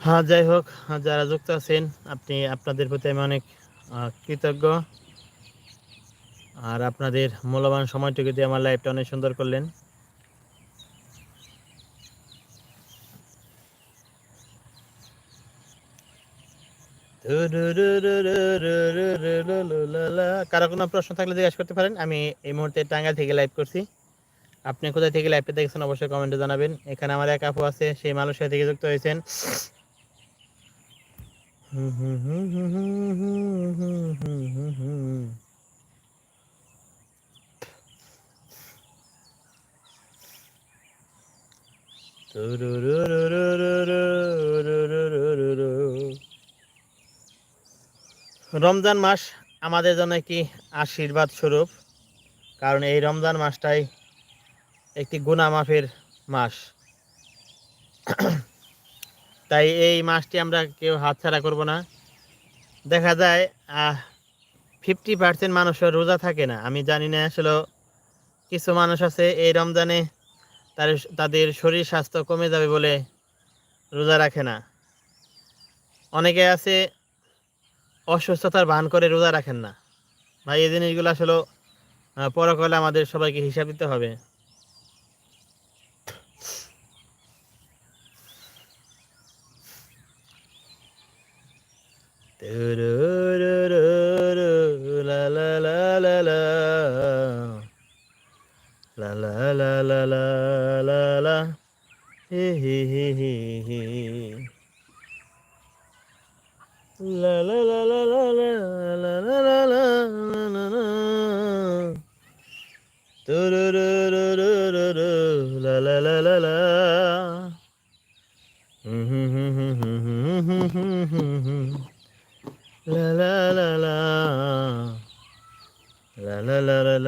হ্যাঁ যাই হোক যারা যুক্ত আছেন আপনি আপনাদের প্রতি আমি অনেক কৃতজ্ঞ। আর আপনাদের মূল্যবান সময়টুকু দিয়ে আমার লাইফটা অনেক সুন্দর করলেন। কারও কোনো প্রশ্ন থাকলে জিজ্ঞাসা করতে পারেন আমি এই মুহূর্তে টাঙ্গাইল থেকে লাইভ করছি আপনি কোথায় থেকে লাইভটা দেখছেন অবশ্যই কমেন্টে জানাবেন এখানে আমার এক আপু আছে সেই মালয়েশিয়া থেকে যুক্ত হয়েছেন হুম হুম হুম হুম হুম হুম হুম হুম হুম রমজান মাস আমাদের জন্য একটি আশীর্বাদ স্বরূপ, কারণ এই রমজান মাসটাই একটি গুনা মাফের মাস। তাই এই মাসটি আমরা কেউ হাতছাড়া করব না। দেখা যায় ফিফটি পার্সেন্ট মানুষের রোজা থাকে না। আমি জানি না আসলে কিছু মানুষ আছে এই রমজানে তাদের শরীর স্বাস্থ্য কমে যাবে বলে রোজা রাখে না। অনেকে আছে অসুস্থতার ভান করে রোজা রাখেন না। ভাই, এই জিনিসগুলো আসলে পরকালে আমাদের সবাইকে হিসাব দিতে হবে। লা লা লা লা La la la la la la la la la la la. Do do do do do do do la la la la la. La la la la la la la la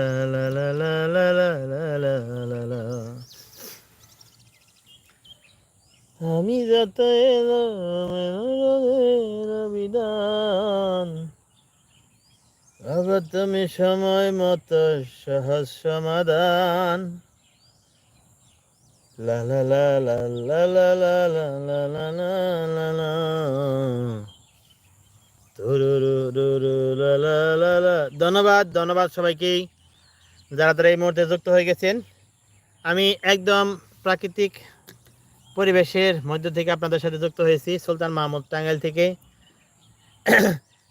la la la la la আমি যত বিধান আবার তুমি সময় মতো সহজ সমাধান লা। ধন্যবাদ ধন্যবাদ সবাইকেই যারা তারা এই মুহূর্তে যুক্ত হয়ে গেছেন আমি একদম প্রাকৃতিক পরিবেশের মধ্য থেকে আপনাদের সাথে যুক্ত হয়েছি, সুলতান মাহমুদ টাঙ্গাইল থেকে।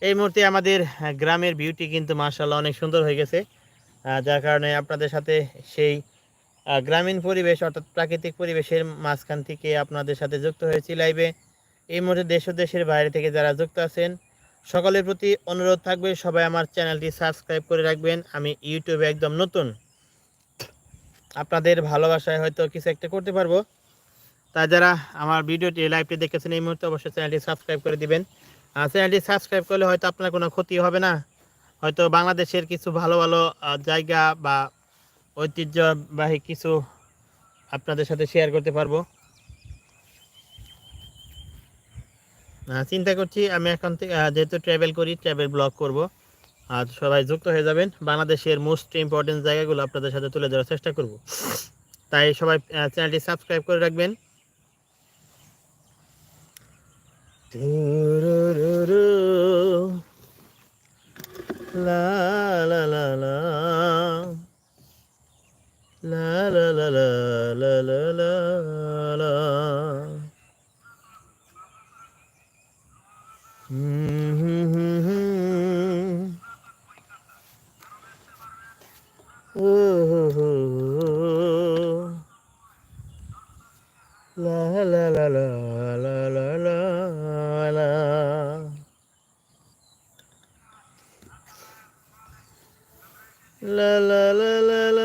এই মুহূর্তে আমাদের গ্রামের বিউটি কিন্তু মার্শাল্লাহ অনেক সুন্দর হয়ে গেছে। যার কারণে আপনাদের সাথে সেই গ্রামীণ পরিবেশ অর্থাৎ প্রাকৃতিক পরিবেশের মাঝখান থেকে আপনাদের সাথে যুক্ত হয়েছি লাইভে এই মুহূর্তে দেশ ও দেশের বাইরে থেকে যারা যুক্ত আছেন, সকলের প্রতি অনুরোধ থাকবে, সবাই আমার চ্যানেলটি সাবস্ক্রাইব করে রাখবেন। আমি ইউটিউবে একদম নতুন। আপনাদের ভালোবাসায় হয়তো কিছু একটা করতে পারব। তাই যারা আমার ভিডিওটি লাইভটি দেখেছেন এই মুহূর্তে অবশ্যই চ্যানেলটি সাবস্ক্রাইব করে দিবেন। চ্যানেলটি সাবস্ক্রাইব করলে হয়তো আপনার কোনো ক্ষতি হবে না। হয়তো বাংলাদেশের কিছু ভালো ভালো জায়গা বা ঐতিহ্যবাহী কিছু আপনাদের সাথে শেয়ার করতে পারব। চিন্তা করছি আমি এখন থেকে যেহেতু ট্রাভেল করি ট্রাভেল ব্লগ করব, আর সবাই যুক্ত হয়ে যাবেন। বাংলাদেশের মোস্ট ইম্পর্টেন্ট জায়গাগুলো আপনাদের সাথে তুলে ধরার চেষ্টা করব। তাই সবাই চ্যানেলটি সাবস্ক্রাইব করে রাখবেন। La la la la. La la la la la la la la. Mm-hmm. Ooh. La la la la la la la. মালা লা লা লা লা।